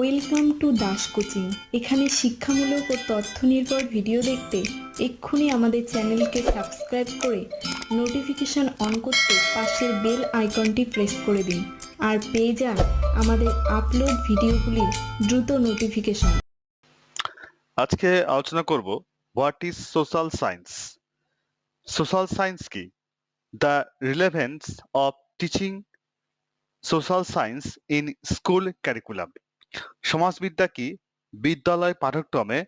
Welcome to Das coaching এখানে শিক্ষামূলক ও তথ্য নির্ভর ভিডিও দেখতে এক্ষুনি আমাদের চ্যানেলকে সাবস্ক্রাইব করে নোটিফিকেশন অন করতে পাশের বেল আইকনটি প্রেস করে দিন। আর পেয়ে যান আমাদের আপলোড ভিডিওগুলির দ্রুত নোটিফিকেশন। আজকে আলোচনা করব what is social science social science কি? The relevance of teaching social science in school curriculum সমাজবিদ্যা কি? বিদ্যালয় পাঠ্যক্রমে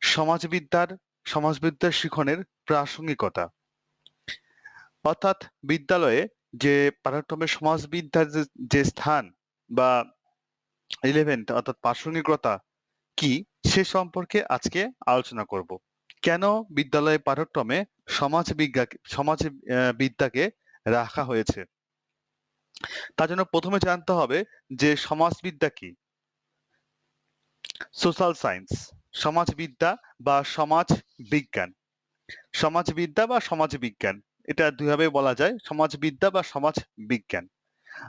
সমাজবিদ্যার সমাজবিদ্যার শিখনের প্রাসঙ্গিকতা। অর্থাৎ বিদ্যালয়ে যে পাঠ্যক্রমে সমাজবিদ্যার যে- স্থান বা রিলেভেন্ট অর্থাৎ প্রাসঙ্গিকতা কি, সে সম্পর্কে আজকে আলোচনা করব। কেন বিদ্যালয় পাঠ্যক্রমে সমাজ বিজ্ঞা সমাজ বিদ্যাকে রাখা হয়েছে? তার জন্য প্রথমে জানতে হবে যে সমাজবিদ্যা কি। সোশ্যাল সায়েন্স সমাজবিদ্যা বা সমাজ বিজ্ঞান সমাজবিদ্যা বা সমাজ বিজ্ঞান এটা দুইভাবে বলা যায়, সমাজবিদ্যা বা সমাজ বিজ্ঞান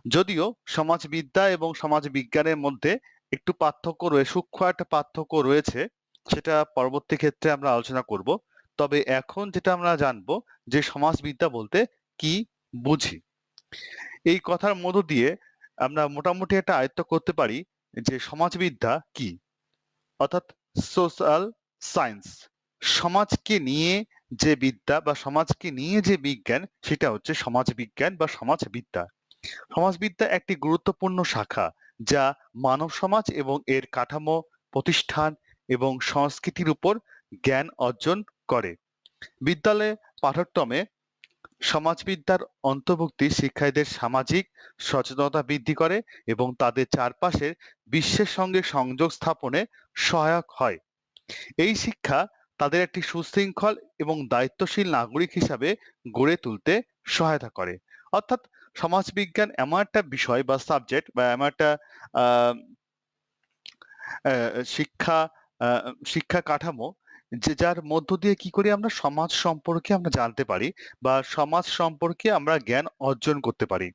যদিও সমাজবিদ্যা এবং সমাজ বিজ্ঞানের মধ্যে একটু পার্থক্য রয়েছে সূক্ষ্ম একটা পার্থক্য রয়েছে, সেটা পরবর্তী ক্ষেত্রে আমরা আলোচনা করব। তবে এখন যেটা আমরা জানব, যে সমাজবিদ্যা বলতে কি বুঝি? এই কথার মধ্য দিয়ে আমরা মোটামুটি একটা আয়ত্ত করতে পারি যে সমাজবিদ্যা কি? অর্থাৎ সোশ্যাল সায়েন্স সমাজকে নিয়ে যে বিদ্যা বা সমাজকে নিয়ে যে বিজ্ঞান, সেটা হচ্ছে সমাজ বিজ্ঞান বা সমাজবিদ্যা। সমাজবিদ্যা একটি গুরুত্বপূর্ণ শাখা যা মানব সমাজ এবং এর কাঠামো, প্রতিষ্ঠান এবং সংস্কৃতির উপর জ্ঞান অর্জন করে। বিদ্যালয়ে পাঠ্যক্রমে সমাজবিদ্যার অন্তর্ভুক্তি শিক্ষার্থীদের সামাজিক সচেতনতা বৃদ্ধি করে এবং তাদের চারপাশের বিশ্বের সঙ্গে সংযোগ স্থাপনে সহায়ক হয়। এই শিক্ষা তাদের একটি সুশৃঙ্খল এবং দায়িত্বশীল নাগরিক হিসাবে গড়ে তুলতে সহায়তা করে। অর্থাৎ সমাজবিজ্ঞান এমন একটা বিষয় বা সাবজেক্ট বা এমন একটা শিক্ষা শিক্ষা কাঠামো যে যার মধ্য দিয়ে কি করি আমরা সমাজ সম্পর্কে আমরা জানতে পারি বা সমাজ সম্পর্কে আমরা জ্ঞান অর্জন করতে পারি।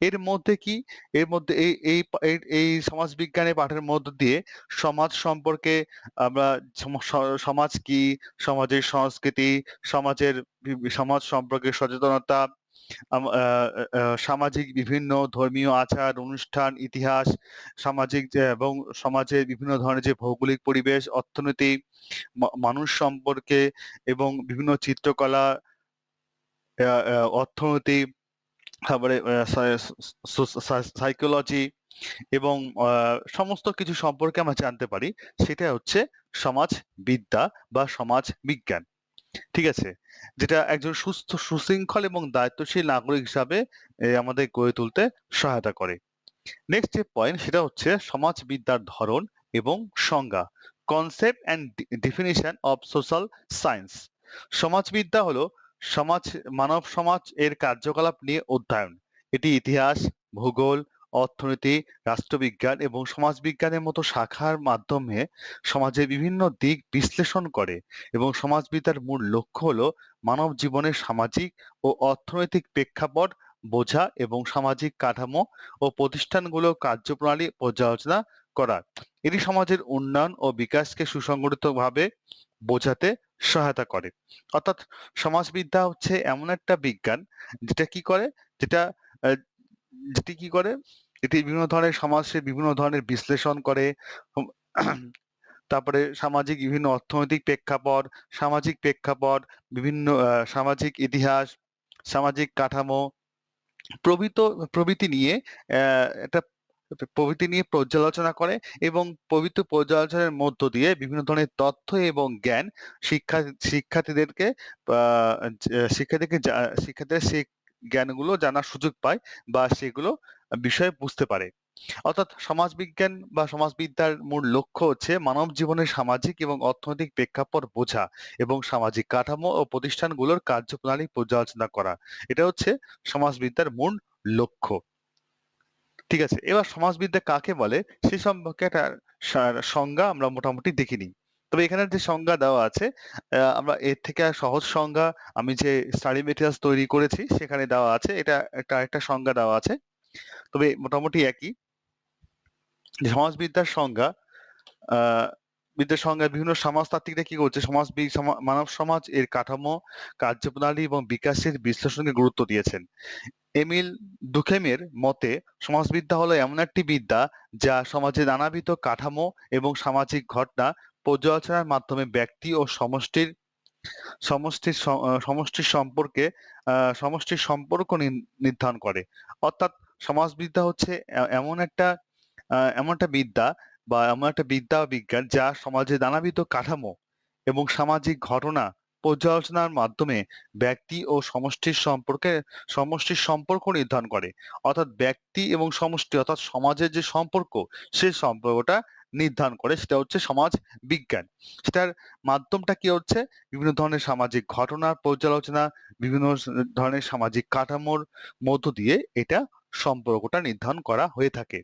এর মধ্যে কি? এর মধ্যে এই এই, এই- সমাজ বিজ্ঞানের পাঠের মধ্য দিয়ে সমাজ সম্পর্কে আমরা সমাজ কি? সমাজের সংস্কৃতি, সমাজের সমাজ সম্পর্কে সচেতনতা সামাজিক বিভিন্ন ধর্মীয় আচার, অনুষ্ঠান, ইতিহাস, সামাজিক এবং সমাজের বিভিন্ন ধরনের যে ভৌগোলিক পরিবেশ, অর্থনীতি মানুষ সম্পর্কে এবং বিভিন্ন চিত্রকলা অর্থনীতি, তারপরে সাইকোলজি এবং সমস্ত কিছু সম্পর্কে আমরা জানতে পারি। সেটা হচ্ছে সমাজ বিদ্যা বা সমাজ বিজ্ঞান। ঠিক আছে? যেটা একজন সুস্থ সুশৃঙ্খল এবং দায়িত্বশীল নাগরিক হিসাবে আমাদের গড়ে তুলতে সহায়তা করে। নেক্সট যে পয়েন্ট সেটা হচ্ছে সমাজবিদ্যার ধরন এবং সংজ্ঞা। Concept and definition of social science সমাজবিদ্যা হলো সমাজ, মানব সমাজ এর কার্যকলাপ নিয়ে অধ্যয়ন। এটি ইতিহাস, ভূগোল অর্থনীতি, রাষ্ট্রবিজ্ঞান এবং সমাজবিজ্ঞানের মতো শাখার মাধ্যমে সমাজের বিভিন্ন দিক বিশ্লেষণ করে এবং সমাজবিদ্যার মূল লক্ষ্য হলো মানব জীবনের সামাজিক ও অর্থনৈতিক প্রেক্ষাপট বোঝা এবং সামাজিক কাঠামো ও প্রতিষ্ঠানগুলো কার্যপ্রণালী পর্যালোচনা করা। এটি সমাজের উন্নয়ন ও বিকাশকে সুসংগঠিতভাবে বোঝাতে সহায়তা করে। অর্থাৎ সমাজবিদ্যা হচ্ছে এমন একটা বিজ্ঞান যেটা কি করে? যেটা যেটি কি করে? এটি বিভিন্ন ধরনের সমাজের বিভিন্ন ধরনের বিশ্লেষণ করে। তারপরে সামাজিক বিভিন্ন অর্থনৈতিক প্রেক্ষাপট, সামাজিক প্রেক্ষাপট, বিভিন্ন সামাজিক ইতিহাস, সামাজিক কাঠামো, প্রভৃত, প্রভৃতি নিয়ে একটা প্রভৃতি নিয়ে পর্যালোচনা করে এবং প্রভৃতি পর্যালোচনার মধ্য দিয়ে বিভিন্ন ধরনের তথ্য এবং জ্ঞান শিক্ষা, শিক্ষার্থীদেরকে শিক্ষার্থীকে সেই জ্ঞানগুলো জানার সুযোগ পায় বা সেগুলো বিষয়ে বুঝতে পারে। অর্থাৎ সমাজবিজ্ঞান বা সমাজবিদ্যার মূল লক্ষ্য হচ্ছে মানব জীবনের সামাজিক এবং অর্থনৈতিক প্রেক্ষাপট বোঝা এবং সামাজিক কাঠামো ও প্রতিষ্ঠানগুলোর কার্যপ্রণালী পর্যালোচনা করা। এটা হচ্ছে সমাজবিদ্যার মূল লক্ষ্য। ঠিক আছে, এবার সমাজবিদ্যা কাকে বলে সে সম্পর্কে একটা সংজ্ঞা আমরা মোটামুটি দেখিনি তবে এখানে যে সংজ্ঞা দেওয়া আছে আমরা এর থেকে সহজ সংজ্ঞা, আমি যে স্টাডি মেটেরিয়ালস তৈরি করেছি, সেখানে দেওয়া আছে, এটা একটা একটা সংজ্ঞা দেওয়া আছে। তবে মোটামুটি একই। সমাজবিদ্যার সংজ্ঞা বিদ্যার সংজ্ঞা বিভিন্ন সমাজতাত্ত্বিকরা কি করছে? সমাজ মানব সমাজ এর কাঠামো, কার্যপ্রণালী এবং বিকাশের বিশ্লেষণকে গুরুত্ব দিয়েছেন। এমিল দুখেমের মতে, সমাজবিদ্যা হলো এমন একটি বিদ্যা যা সমাজে নানাবিধ কাঠামো এবং সামাজিক ঘটনা পর্যালোচনার মাধ্যমে ব্যক্তি ও সমষ্টির সমষ্টির সমষ্টির সম্পর্কে সমষ্টির সম্পর্ক নির- নির্ধারণ করে। অর্থাৎ সমাজবিদ্যা হচ্ছে এমন একটা এমন একটা বিদ্যা বা এমন একটা বিদ্যা বিজ্ঞান যা সমাজে নানাবিধ কাঠামো এবং সামাজিক ঘটনা পর্যালোচনার মাধ্যমে ব্যক্তি ও সমষ্টির সম্পর্কে, সমষ্টির সম্পর্ক নির্ধারণ করে। অর্থাৎ ব্যক্তি এবং সমষ্টি অর্থাৎ সমাজের যে সম্পর্ক সেই সম্পর্কটা নির্ধারণ করে, সেটা হচ্ছে সমাজ বিজ্ঞান। সেটার মাধ্যমটা কি হচ্ছে? বিভিন্ন ধরনের সামাজিক ঘটনার পর্যালোচনা, বিভিন্ন ধরনের সামাজিক কাঠামোর মধ্য দিয়ে এটা সম্পর্কটা নির্ধারণ করা হয়ে থাকে।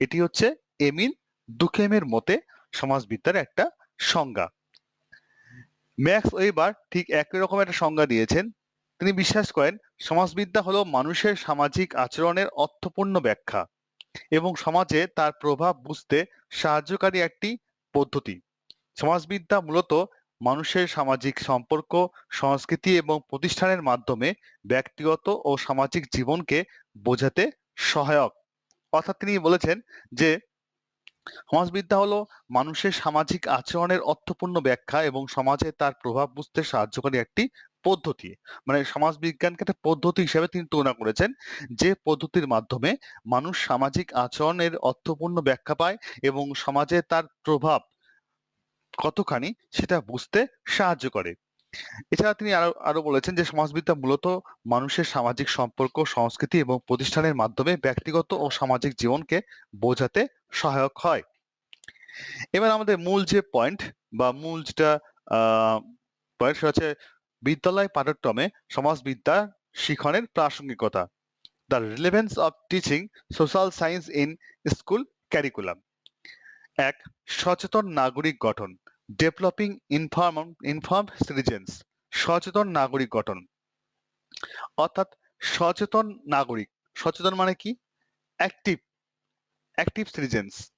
এটি হচ্ছে এমিন দুখেমের মতে সমাজবিদ্যার একটা সংজ্ঞা। ম্যাক্স ওয়েবার ঠিক একই রকম একটা সংজ্ঞা দিয়েছেন। তিনি বিশ্বাস করেন, সমাজবিদ্যা হলো মানুষের সামাজিক আচরণের অর্থপূর্ণ ব্যাখ্যা। এবং সমাজে তার প্রভাব বুঝতে সাহায্যকারী একটি পদ্ধতি। সমাজবিদ্যা মূলত মানুষের সামাজিক সম্পর্ক, সংস্কৃতি এবং প্রতিষ্ঠানের মাধ্যমে ব্যক্তিগত ও সামাজিক জীবনকে বোঝাতে সহায়ক। অর্থাৎ তিনি বলেছেন যে, সমাজবিদ্যা হলো মানুষের সামাজিক আচরণের অর্থপূর্ণ ব্যাখ্যা এবং সমাজে তার প্রভাব বুঝতে সাহায্যকারী একটি পদ্ধতি। মানে সমাজ বিজ্ঞানকে একটা পদ্ধতি হিসেবে তিনি তুলনা করেছেন, যে পদ্ধতির মাধ্যমে মানুষ সামাজিক আচরণের অর্থপূর্ণ ব্যাখ্যা পায় এবং সমাজে তার প্রভাব কতখানি সেটা বুঝতে সাহায্য করে। এছাড়া তিনি আরও আরও বলেছেন যে সমাজবিদ্যা মূলত মানুষের সামাজিক সম্পর্ক, সংস্কৃতি এবং প্রতিষ্ঠানের মাধ্যমে ব্যক্তিগত ও সামাজিক জীবনকে বোঝাতে সহায়ক হয়। এবার আমাদের মূল যে পয়েন্ট বা মূল যেটা পয়েন্ট সেটা হচ্ছে বিদ্যালয় পাঠ্যক্রমে সমাজবিদ্যা শিখনের প্রাসঙ্গিকতা। The relevance of teaching social science in school curriculum এক, সচেতন নাগরিক গঠন। ডেভেলপিং ইনফর্ম ইনফর্ম সিটিজেন্স সচেতন নাগরিক গঠন। অর্থাৎ সচেতন নাগরিক। সচেতন মানে কি? অ্যাক্টিভ অ্যাক্টিভ সিটিজেন্স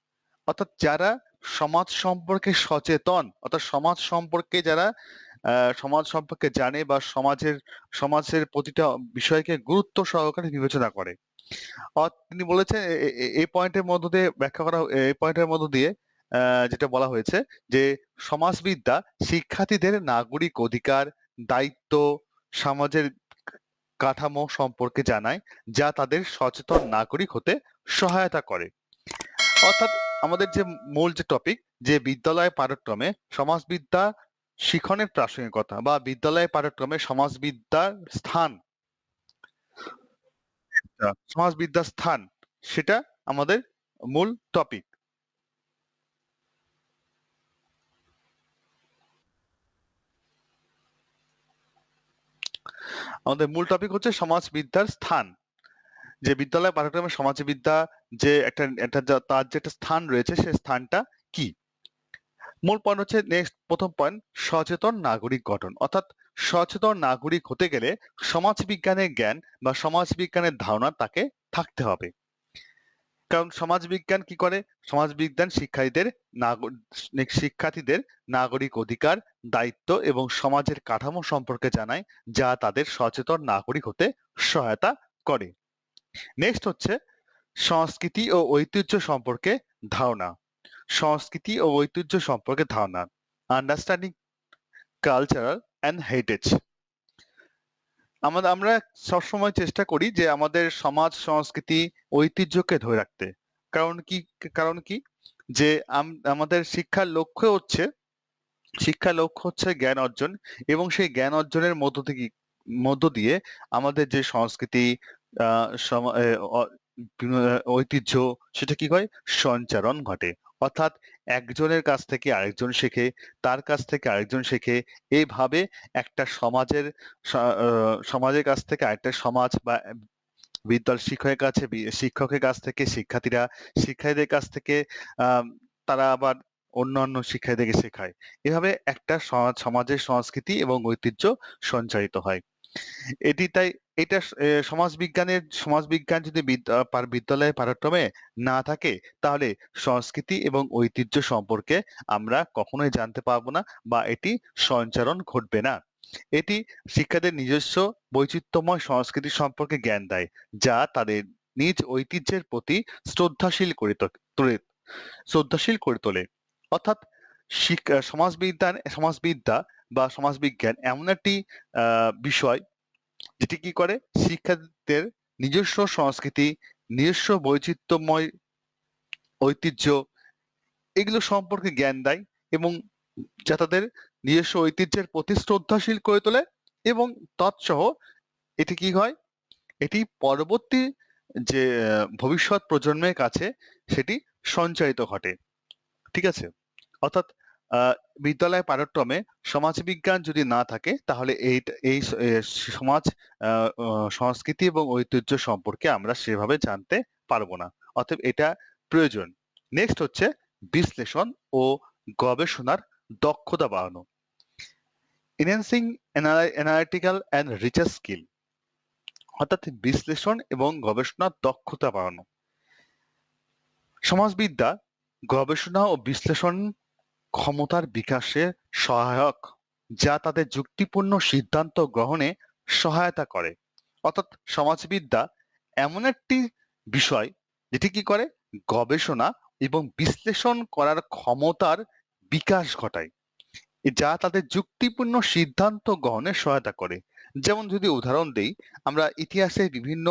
অর্থাৎ যারা সমাজ সম্পর্কে সচেতন, অর্থাৎ সমাজ সম্পর্কে যারা সমাজ সম্পর্কে জানে বা সমাজের সমাজের প্রতিটা বিষয়কে গুরুত্ব সহকারে বিবেচনা করে। তিনি বলেছেন এই পয়েন্টের মধ্য দিয়ে ব্যাখ্যা করা, এই পয়েন্টের মধ্য দিয়ে যেটা বলা হয়েছে যে সমাজবিদ্যা শিক্ষার্থীদের নাগরিক অধিকার, দায়িত্ব, সমাজের কাঠামো সম্পর্কে জানায়, যা তাদের সচেতন নাগরিক হতে সহায়তা করে। অর্থাৎ আমাদের যে মূল যে টপিক যে বিদ্যালয় পাঠক্রমে সমাজবিদ্যা শিখনের প্রাসঙ্গিকতা বা বিদ্যালয় পাঠ্যক্রমে সমাজবিদ্যার স্থান। আহ, সমাজবিদ্যার স্থান সেটা আমাদের মূল টপিক আমাদের মূল টপিক হচ্ছে সমাজবিদ্যার স্থান। যে বিদ্যালয় পাঠ্যক্রমে সমাজবিদ্যা যে একটা একটা তার যে একটা স্থান রয়েছে সেই স্থানটা কি? মূল পয়েন্ট হচ্ছে নেক্সট প্রথম পয়েন্ট সচেতন নাগরিক গঠন। অর্থাৎ সচেতন নাগরিক হতে গেলে সমাজ বিজ্ঞানের জ্ঞান বা সমাজ বিজ্ঞানের ধারণা তাকে থাকতে হবে। কারণ সমাজ বিজ্ঞান কি করে? সমাজ বিজ্ঞান শিক্ষার্থীদের শিক্ষার্থীদের নাগরিক অধিকার, দায়িত্ব এবং সমাজের কাঠামো সম্পর্কে জানায়, যা তাদের সচেতন নাগরিক হতে সহায়তা করে। নেক্সট হচ্ছে সংস্কৃতি ও ঐতিহ্য সম্পর্কে ধারণা। সংস্কৃতি ও ঐতিহ্য সম্পর্কে ধারণা আন্ডারস্ট্যান্ডিং কালচারাল অ্যান্ড হেরিটেজ আমাদের আমরা সবসময় চেষ্টা করি যে আমাদের সমাজ, সংস্কৃতি, ঐতিহ্যকে ধরে রাখতে। কারণ কি কারণ কি? যে আমাদের শিক্ষার লক্ষ্য হচ্ছে, শিক্ষার লক্ষ্য হচ্ছে জ্ঞান অর্জন এবং সেই জ্ঞান অর্জনের মধ্য থেকে, মধ্য দিয়ে আমাদের যে সংস্কৃতি ঐতিহ্য, সেটা কি হয়? সঞ্চারণ ঘটে। অর্থাৎ একজনের কাছ থেকে আরেকজন শেখে, তার কাছ থেকে আরেকজন শেখে এইভাবে একটা সমাজের সমাজের কাছ থেকে আরেকটা সমাজ বা বিদ্যালয় শিক্ষকের কাছে শিক্ষকের কাছ থেকে, শিক্ষার্থীরা, শিক্ষার্থীদের কাছ থেকে তারা আবার অন্যান্য শিক্ষার্থীদেরকে শেখায়। এভাবে একটা সমাজের সংস্কৃতি এবং ঐতিহ্য সঞ্চারিত হয়। এটি তাই, এটা সমাজবিজ্ঞানের, সমাজবিজ্ঞান যদি বিদ্যা- বিদ্যালয়ে পাঠ্যক্রমে না থাকে, তাহলে সংস্কৃতি এবং ঐতিহ্য সম্পর্কে আমরা কখনোই জানতে পারব না বা এটি সঞ্চারণ ঘটবে না। এটি শিক্ষাদের নিজস্ব বৈচিত্র্যময় সংস্কৃতি সম্পর্কে জ্ঞান দেয়, যা তাদের নিজ ঐতিহ্যের প্রতি শ্রদ্ধাশীল করে তোলে, শ্রদ্ধাশীল করে তোলে। অর্থাৎ সমাজবিজ্ঞান, সমাজবিদ্যা বা সমাজবিজ্ঞান এমন একটি বিষয় যেটি কি করে? শিক্ষার্থীদের নিজস্ব সংস্কৃতি, নিজস্ব বৈচিত্র্যময় ঐতিহ্য এগুলো সম্পর্কে জ্ঞান দেয় এবং যা তাদের নিজস্ব ঐতিহ্যের প্রতি শ্রদ্ধাশীল করে তোলে এবং তৎসহ এটি কি হয়? এটি পরবর্তী যে ভবিষ্যৎ প্রজন্মের কাছে সেটি সঞ্চারিত ঘটে। ঠিক আছে? অর্থাৎ বিদ্যালয় পাঠ্যক্রমে সমাজবিজ্ঞান যদি না থাকে, তাহলে এই এই সমাজ সংস্কৃতি এবং ঐতিহ্য সম্পর্কে আমরা সেভাবে জানতে পারব না। অতএব এটা প্রয়োজন। নেক্সট হচ্ছে বিশ্লেষণ ও গবেষণার দক্ষতা বাড়ানো। Enhancing analytical and research skill অর্থাৎ বিশ্লেষণ এবং গবেষণার দক্ষতা বাড়ানো। সমাজবিদ্যা, গবেষণা ও বিশ্লেষণ ক্ষমতার বিকাশে সহায়ক, যা তাদের যুক্তিপূর্ণ সিদ্ধান্ত গ্রহণে সহায়তা করে। অর্থাৎ সমাজবিদ্যা এমন একটি বিষয়, যেটি কি করে? গবেষণা এবং বিশ্লেষণ করার ক্ষমতার বিকাশ ঘটায়, যা তাদের যুক্তিপূর্ণ সিদ্ধান্ত গ্রহণে সহায়তা করে। যেমন যদি উদাহরণ দেই, আমরা ইতিহাসে বিভিন্ন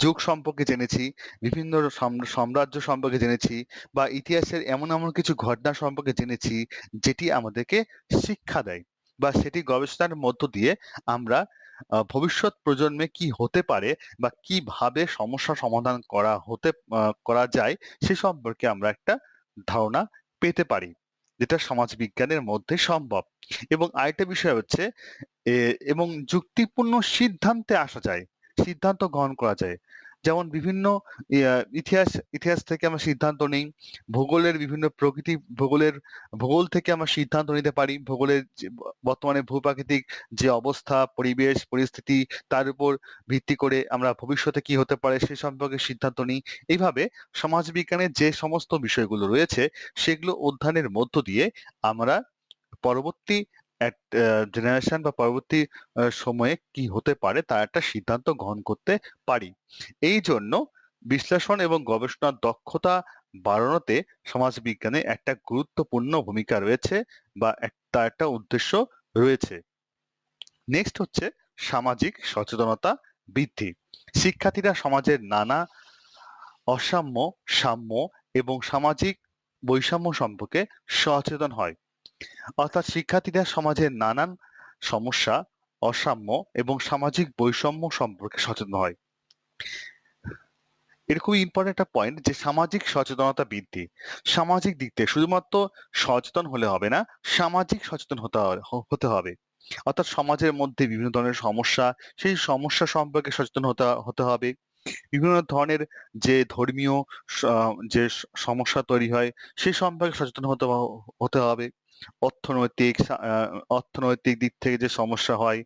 যুগ সম্পর্কে জেনেছি, বিভিন্ন সাম- সাম্রাজ্য সম্পর্কে জেনেছি বা ইতিহাসের এমন এমন কিছু ঘটনা সম্পর্কে জেনেছি যেটি আমাদেরকে শিক্ষা দেয় বা সেটি গবেষণার মধ্য দিয়ে আমরা ভবিষ্যৎ প্রজন্মে কি হতে পারে বা কীভাবে সমস্যা সমাধান করা হতে করা যায় সে সম্পর্কে আমরা একটা ধারণা পেতে পারি, যেটা সমাজ বিজ্ঞানের মধ্যে সম্ভব। এবং আরেকটা বিষয় হচ্ছে এবং যুক্তিপূর্ণ সিদ্ধান্তে আসা যায়। সিদ্ধান্ত গ্রহণ করা যায়। যেমন বিভিন্ন ইতিহাস ইতিহাস থেকে আমরা সিদ্ধান্ত নিই। ভূগোলের বিভিন্ন প্রকৃতি, ভূগোলের, ভূগোল থেকে আমরা সিদ্ধান্ত নিতে পারি। ভূগোলের বর্তমানে ভূপ্রাকৃতিক যে অবস্থা, পরিবেশ, পরিস্থিতি, তার উপর ভিত্তি করে আমরা ভবিষ্যতে কি হতে পারে সে সম্পর্কে সিদ্ধান্ত নিই। এইভাবে সমাজবিজ্ঞানের যে সমস্ত বিষয়গুলো রয়েছে, সেগুলো অধ্যয়নের মধ্য দিয়ে আমরা পরবর্তী জেনারেশন বা পরবর্তী সময়ে কি হতে পারে তার একটা সিদ্ধান্ত গ্রহণ করতে পারি। এই জন্য বিশ্লেষণ এবং গবেষণার দক্ষতা বাড়ানোতে সমাজবিজ্ঞানে একটা গুরুত্বপূর্ণ ভূমিকা রয়েছে বা তার একটা উদ্দেশ্য রয়েছে। নেক্সট হচ্ছে সামাজিক সচেতনতা বৃদ্ধি। শিক্ষার্থীরা সমাজের নানা অসাম্য, সাম্য এবং সামাজিক বৈষম্য সম্পর্কে সচেতন হয়। অর্থাৎ শিক্ষার্থীরা সমাজের নানান সমস্যা, অসাম্য এবং সামাজিক বৈষম্য সম্পর্কে সচেতন হয়। এরকম ইম্পর্টেন্ট একটা পয়েন্ট যে সামাজিক সচেতনতা বৃদ্ধি। সামাজিক দিক থেকে শুধুমাত্র সচেতন হলে হবে না, সামাজিক সচেতন হতে হতে হবে। অর্থাৎ সমাজের মধ্যে বিভিন্ন ধরনের সমস্যা, সেই সমস্যা সম্পর্কে সচেতন হতে হতে হবে। বিভিন্ন ধরনের যে ধর্মীয় যে সমস্যা তৈরি হয়, সেই সম্পর্কে সচেতন হতে হতে হবে। অর্থনৈতিক অর্থনৈতিক দিক থেকে যে সমস্যা হয়,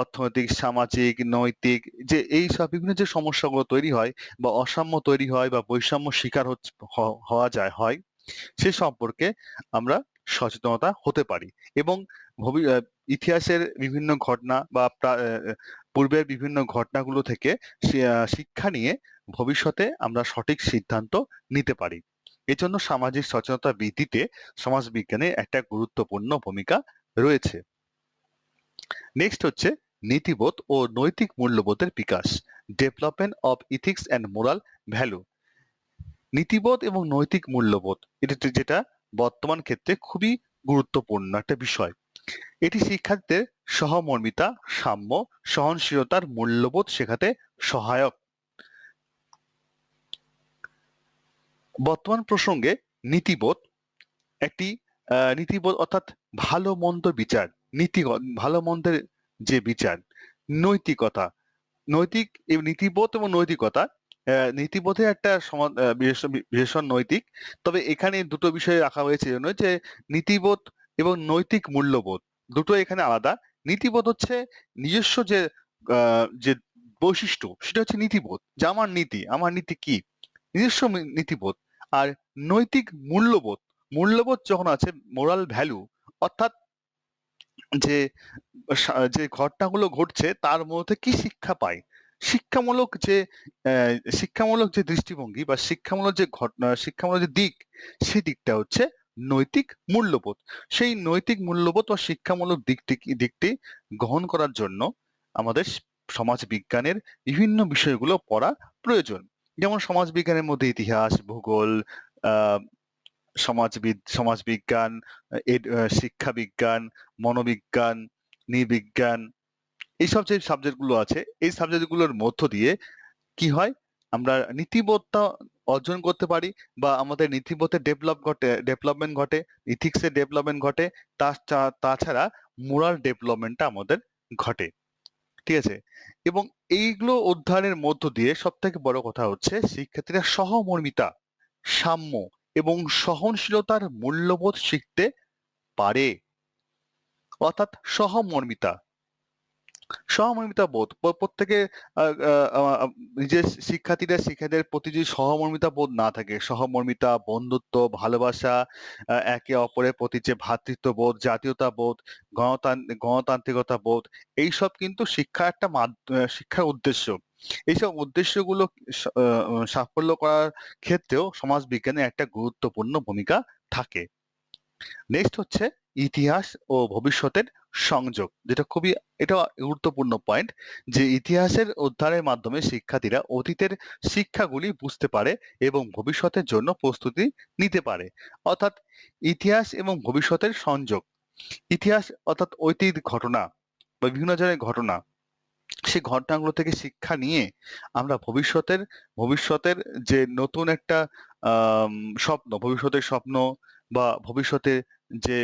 অর্থনৈতিক, সামাজিক, নৈতিক, যে এই সব বিভিন্ন যে সমস্যাগুলো তৈরি হয় বা অসাম্য তৈরি হয় বা বৈষম্য শিকার হওয়া যায়, হয়, সে সম্পর্কে আমরা সচেতনতা হতে পারি। এবং ইতিহাসের বিভিন্ন ঘটনা বা পূর্বের বিভিন্ন ঘটনাগুলো থেকে শিক্ষা নিয়ে ভবিষ্যতে আমরা সঠিক সিদ্ধান্ত নিতে পারি। এজন্য সামাজিক সচেতনতা বৃদ্ধিতে সমাজবিজ্ঞানের একটা গুরুত্বপূর্ণ ভূমিকা রয়েছে। নেক্সট হচ্ছে নীতিবোধ ও নৈতিক মূল্যবোধের বিকাশ development of ethics and moral value নীতিবোধ এবং নৈতিক মূল্যবোধ, এটা যেটা বর্তমান ক্ষেত্রে খুবই গুরুত্বপূর্ণ একটা বিষয়। এটি শিক্ষার্থীদের সহমর্মিতা, সাম্য, সহনশীলতার মূল্যবোধ শেখাতে সহায়ক। বর্তমান প্রসঙ্গে নীতিবোধ, একটি নীতিবোধ অর্থাৎ ভালো মন্দ বিচার, নীতি, ভালো মন্দের যে বিচার, নৈতিকতা, নৈতিক নীতিবোধ এবং নৈতিকতা নীতিবোধে একটা বিশেষণ নৈতিক, তবে এখানে দুটো বিষয় রাখা হয়েছে, যে নীতিবোধ এবং নৈতিক মূল্যবোধ, দুটো এখানে আলাদা। নীতিবোধ হচ্ছে নিজস্ব যে যে বৈশিষ্ট্য, সেটা হচ্ছে নীতিবোধ। যে আমার নীতি আমার নীতি কি? নিজস্ব নীতিবোধ। আর নৈতিক মূল্যবোধ মূল্যবোধ যখন আছে মোরাল ভ্যালু অর্থাৎ যে যে ঘটনাগুলো ঘটছে, তার মধ্যে কি শিক্ষা পাই শিক্ষামূলক যে শিক্ষামূলক যে দৃষ্টিভঙ্গি বা শিক্ষামূলক যে ঘটনা, শিক্ষামূলক যে দিক সেই দিকটা হচ্ছে নৈতিক মূল্যবোধ। সেই নৈতিক মূল্যবোধ বা শিক্ষামূলক দিকটি দিকটি গ্রহণ করার জন্য আমাদের সমাজ বিজ্ঞানের বিভিন্ন বিষয়গুলো পড়া প্রয়োজন। যেমন সমাজ বিজ্ঞানের মধ্যে ইতিহাস, ভূগোল সমাজবিদ, সমাজবিজ্ঞান শিক্ষা বিজ্ঞান মনোবিজ্ঞান, নৃবিজ্ঞান এইসব যে সাবজেক্টগুলো আছে, এই সাবজেক্টগুলোর মধ্য দিয়ে কি হয়? আমরা নীতিবোধটা অর্জন করতে পারি বা আমাদের নীতিবোধের ডেভেলপ ঘটে ডেভেলপমেন্ট ঘটে ইথিক্সের ডেভেলপমেন্ট ঘটে তাছাড়া মোরাল ডেভেলপমেন্টটা আমাদের ঘটে। ঠিক আছে? এবং এইগুলো অধ্যয়নের মধ্য দিয়ে সব থেকে বড় কথা হচ্ছে শিক্ষার্থীরা সহমর্মিতা, সাম্য এবং সহনশীলতার মূল্যবোধ শিখতে পারে। অর্থাৎ সহমর্মিতা। সহমর্মিতা বোধ প্রত্যেকে নিজের শিক্ষার্থীরা শিক্ষার্থীদের প্রতি যদি সহমর্মিতা বোধ না থাকে, সহমর্মিতা, বন্ধুত্ব, ভালোবাসা একে অপরের প্রতি যে ভ্রাতৃত্ব বোধ, জাতীয়তা বোধ গণতান্ত্রিক গণতান্ত্রিকতা বোধ, এইসব কিন্তু শিক্ষা একটা শিক্ষার উদ্দেশ্য। এইসব উদ্দেশ্যগুলো সাফল্য করার ক্ষেত্রেও সমাজ বিজ্ঞানের একটা গুরুত্বপূর্ণ ভূমিকা থাকে। নেক্সট হচ্ছে ইতিহাস ও ভবিষ্যতের সংযোগ, যেটা খুবই এটা গুরুত্বপূর্ণ পয়েন্ট যে ইতিহাসের অধ্যয়নের মাধ্যমে শিক্ষার্থীরা অতীতের শিক্ষাগুলি বুঝতে পারে এবং ভবিষ্যতের জন্য প্রস্তুতি নিতে পারে। অর্থাৎ ইতিহাস এবং ভবিষ্যতের সংযোগ। ইতিহাস অর্থাৎ ঐতিহ্য ঘটনা বা বিভিন্ন ধরনের ঘটনা, সেই ঘটনাগুলো থেকে শিক্ষা নিয়ে আমরা ভবিষ্যতের ভবিষ্যতের যে নতুন একটা স্বপ্ন, ভবিষ্যতের স্বপ্ন বা ভবিষ্যতে যে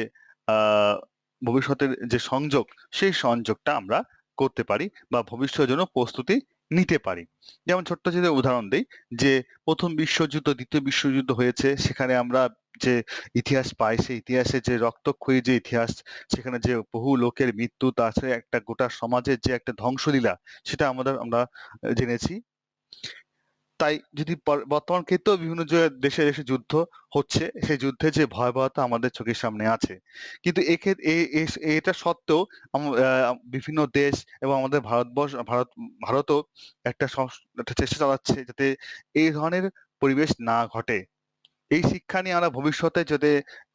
ভবিষ্যতের যে সংযোগ, সেই সংযোগটা আমরা করতে পারি বা ভবিষ্যতের জন্য প্রস্তুতি নিতে পারি। যেমন ছোট্ট যদি উদাহরণ দিই, যে প্রথম বিশ্বযুদ্ধ, দ্বিতীয় বিশ্বযুদ্ধ হয়েছে, সেখানে আমরা যে ইতিহাস পাই, সেই ইতিহাসে যে রক্তক্ষয়ী যে ইতিহাস, সেখানে যে বহু লোকের মৃত্যু তাছাড়া একটা গোটা সমাজের যে একটা ধ্বংসলীলা, সেটা আমাদের আমরা জেনেছি। তাই যদি বর্তমান ক্ষেত্রেও বিভিন্ন দেশে দেশে যুদ্ধ হচ্ছে, সেই যুদ্ধে যে ভয়াবহতা আমাদের চোখের সামনে আছে, কিন্তু এক্ষেত্রে এটা সত্ত্বেও বিভিন্ন দেশ এবং আমাদের ভারতবর্ষ, ভারত, ভারতও একটা চেষ্টা চালাচ্ছে যাতে এই ধরনের পরিবেশ না ঘটে। এই শিক্ষা নিয়ে আমরা ভবিষ্যতে যদি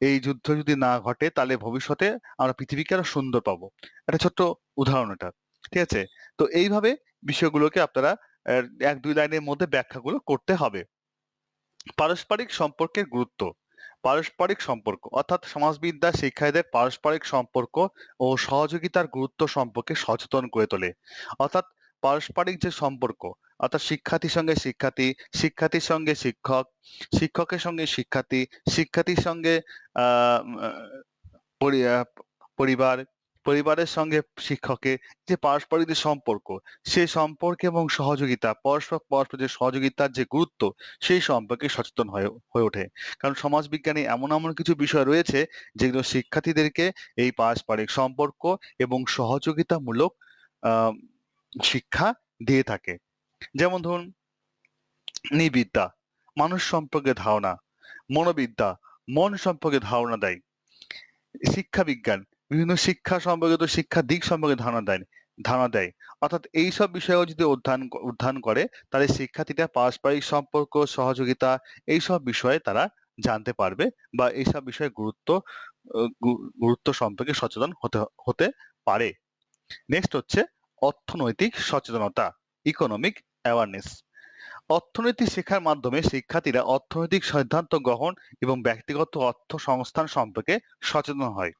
এই যুদ্ধ যদি না ঘটে, তাহলে ভবিষ্যতে আমরা পৃথিবীকে আরও সুন্দর পাবো। একটা ছোট্ট উদাহরণ এটা। ঠিক আছে? তো এইভাবে বিষয়গুলোকে আপনারা এক দুই লাইনের মধ্যে ব্যাখ্যাগুলো করতে হবে। পারস্পরিক সম্পর্কের গুরুত্ব, পারস্পরিক সম্পর্ক অর্থাৎ সমাজবিদ্যা শিক্ষার্থীদের পারস্পরিক সম্পর্ক ও সহযোগিতার গুরুত্ব সম্পর্কে সচেতন করে তোলে। অর্থাৎ পারস্পরিক যে সম্পর্ক, অর্থাৎ শিক্ষার্থীর সঙ্গে শিক্ষার্থী, শিক্ষার্থীর সঙ্গে শিক্ষক, শিক্ষকের সঙ্গে শিক্ষার্থী, শিক্ষার্থীর সঙ্গে পরিবার পরিবারের সঙ্গে শিক্ষকের যে পারস্পরিক যে সম্পর্ক, সেই সম্পর্ক এবং সহযোগিতা, পরস্পর পরস্পর যে সহযোগিতার যে গুরুত্ব, সেই সম্পর্কে সচেতন হয়ে হয়ে ওঠে। কারণ সমাজ বিজ্ঞানে এমন এমন কিছু বিষয় রয়েছে যেগুলো শিক্ষার্থীদেরকে এই পারস্পরিক সম্পর্ক এবং সহযোগিতামূলক শিক্ষা দিয়ে থাকে। যেমন ধরুন, নিবিদ্যা, মানুষ সম্পর্কে ধারণা, মনোবিদ্যা, মন সম্পর্কে ধারণা দেয়। শিক্ষা বিজ্ঞান বিভিন্ন শিক্ষা সম্পর্কিত, শিক্ষা দিক সম্পর্কে ধারণা দেয় ধারণা দেয়। অর্থাৎ এই সব বিষয়ও যদি অধ্যয়ন অধ্যয়ন করে, তাহলে শিক্ষার্থীরা পারস্পরিক সম্পর্ক, সহযোগিতা এই সব বিষয়ে তারা জানতে পারবে বা এইসব বিষয়ে গুরুত্ব গুরুত্ব সম্পর্কে সচেতন হতে হতে পারে। নেক্সট হচ্ছে অর্থনৈতিক সচেতনতা ইকোনমিক অ্যাওয়ারনেস অর্থনীতি শেখার মাধ্যমে শিক্ষার্থীরা অর্থনৈতিক সিদ্ধান্ত গ্রহণ এবং ব্যক্তিগত অর্থ সংস্থান সম্পর্কে সচেতন হয়।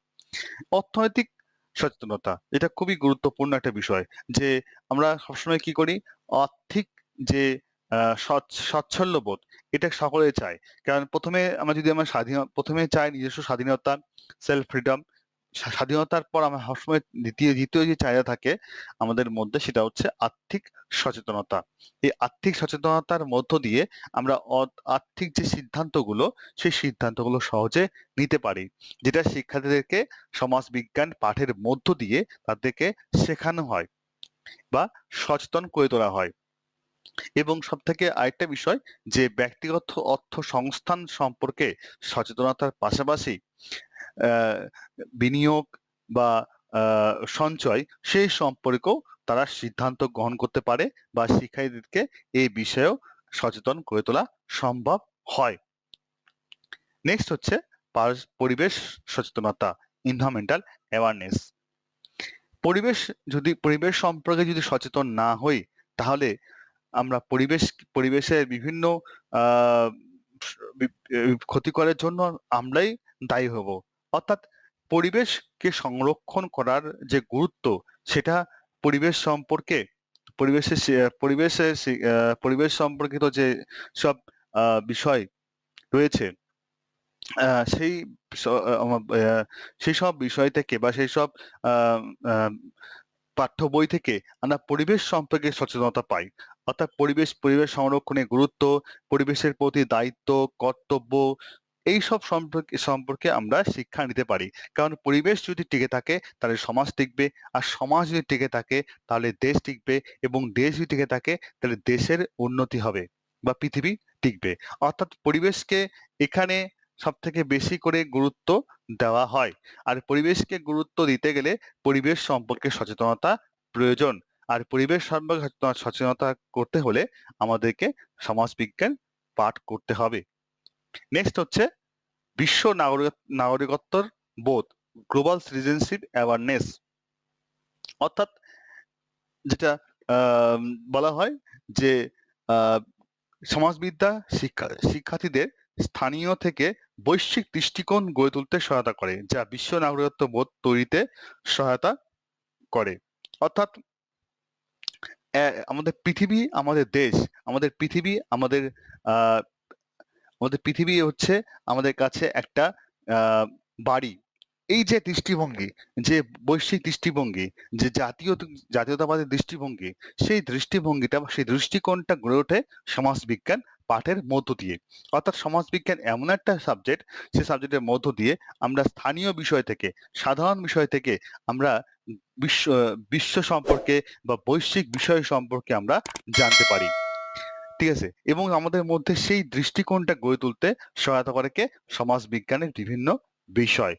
অর্থনৈতিক সচেতনতা, এটা খুবই গুরুত্বপূর্ণ একটা বিষয় যে আমরা সবসময় কি করি? আর্থিক যে সচ্ছল্য বোধ এটা সকলে চায়। কারণ প্রথমে আমরা যদি আমরা স্বাধীন, প্রথমে চাই নিজস্ব স্বাধীনতা সেলফ ফ্রিডম স্বাধীনতার পর আমার সবসময় দ্বিতীয় দ্বিতীয় যে চাহিদা থাকে আমাদের মধ্যে সেটা হচ্ছে আর্থিক সচেতনতা। এই আর্থিক সচেতনতার মধ্য দিয়ে আমরা আর্থিক যে সিদ্ধান্তগুলো, সেই সিদ্ধান্তগুলো সহজে নিতে পারি। যেটা শিক্ষার্থীদেরকে সমাজ বিজ্ঞান পাঠের মধ্য দিয়ে তাদেরকে শেখানো হয় বা সচেতন করে তোলা হয়। এবং সব থেকে আরেকটা বিষয় যে ব্যক্তিগত অর্থ সংস্থান সম্পর্কে সচেতনতার পাশাপাশি বিনিয়োগ বা সঞ্চয় সেই সম্পর্কেও তারা সিদ্ধান্ত গ্রহণ করতে পারে বা শিক্ষার্থীদেরকে এই বিষয়েও সচেতন করে তোলা সম্ভব হয়। নেক্সট হচ্ছে পরিবেশ সচেতনতা ইনভারমেন্টাল অ্যাওয়ারনেস পরিবেশ যদি পরিবেশ সম্পর্কে যদি সচেতন না হই তাহলে আমরা পরিবেশ পরিবেশের বিভিন্ন আহ, ক্ষতিকরের জন্য আমরাই দায়ী হব। অর্থাৎ পরিবেশকে সংরক্ষণ করার যে গুরুত্ব, সেটা পরিবেশ সম্পর্কে পরিবেশের পরিবেশের পরিবেশ সম্পর্কিত যে সব বিষয় রয়েছে সেই সেই সব বিষয় থেকে বা সেই সব পাঠ্য বই থেকে আমরা পরিবেশ সম্পর্কে সচেতনতা পাই। অর্থাৎ পরিবেশ পরিবেশ সংরক্ষণের গুরুত্ব, পরিবেশের প্রতি দায়িত্ব, কর্তব্য এই সব সম্পর্কে সম্পর্কে আমরা শিক্ষা নিতে পারি। কারণ পরিবেশ যদি টিকে থাকে, তাহলে সমাজ টিকবে। আর সমাজ যদি টিকে থাকে, তাহলে দেশ টিকবে। এবং দেশ যদি টিকে থাকে, তাহলে দেশের উন্নতি হবে বা পৃথিবী টিকবে। অর্থাৎ পরিবেশকে এখানে সব থেকে বেশি করে গুরুত্ব দেওয়া হয়। আর পরিবেশকে গুরুত্ব দিতে গেলে পরিবেশ সম্পর্কে সচেতনতা প্রয়োজন। আর পরিবেশ সম্পর্কে সচেতনতা করতে হলে আমাদেরকে সমাজবিজ্ঞান পাঠ করতে হবে। নেক্সট হচ্ছে বিশ্ব নাগরিক, নাগরিকত্বর বোধ গ্লোবাল সিটিজেনশিপ অ্যাওয়ারনেস অর্থাৎ যেটা বলা হয় যে সমাজবিদ্যা শিক্ষা, শিক্ষার্থীদের স্থানীয় থেকে বৈশ্বিক দৃষ্টিকোণ গড়ে তুলতে সহায়তা করে, যা বিশ্ব নাগরিকত্ব বোধ তৈরিতে সহায়তা করে। অর্থাৎ আমাদের পৃথিবী, আমাদের দেশ, আমাদের পৃথিবী, আমাদের আমাদের পৃথিবী হচ্ছে আমাদের কাছে একটা বাড়ি। এই যে দৃষ্টিভঙ্গি, যে বৈশ্বিক দৃষ্টিভঙ্গি, যে জাতীয়, জাতীয়তাবাদের দৃষ্টিভঙ্গি, সেই দৃষ্টিভঙ্গিটা বা সেই দৃষ্টিকোণটা গড়ে ওঠে সমাজবিজ্ঞান পাঠের মধ্য দিয়ে। অর্থাৎ সমাজবিজ্ঞান এমন একটা সাবজেক্ট সে সাবজেক্টের মধ্য দিয়ে আমরা স্থানীয় বিষয় থেকে, সাধারণ বিষয় থেকে আমরা বিশ্ব বিশ্ব সম্পর্কে বা বৈশ্বিক বিষয় সম্পর্কে আমরা জানতে পারি। ঠিক আছে? এবং আমাদের মধ্যে সেই দৃষ্টিকোণটা গড়ে তুলতে সহায়তা করে কে? সমাজ বিজ্ঞানের বিভিন্ন বিষয়।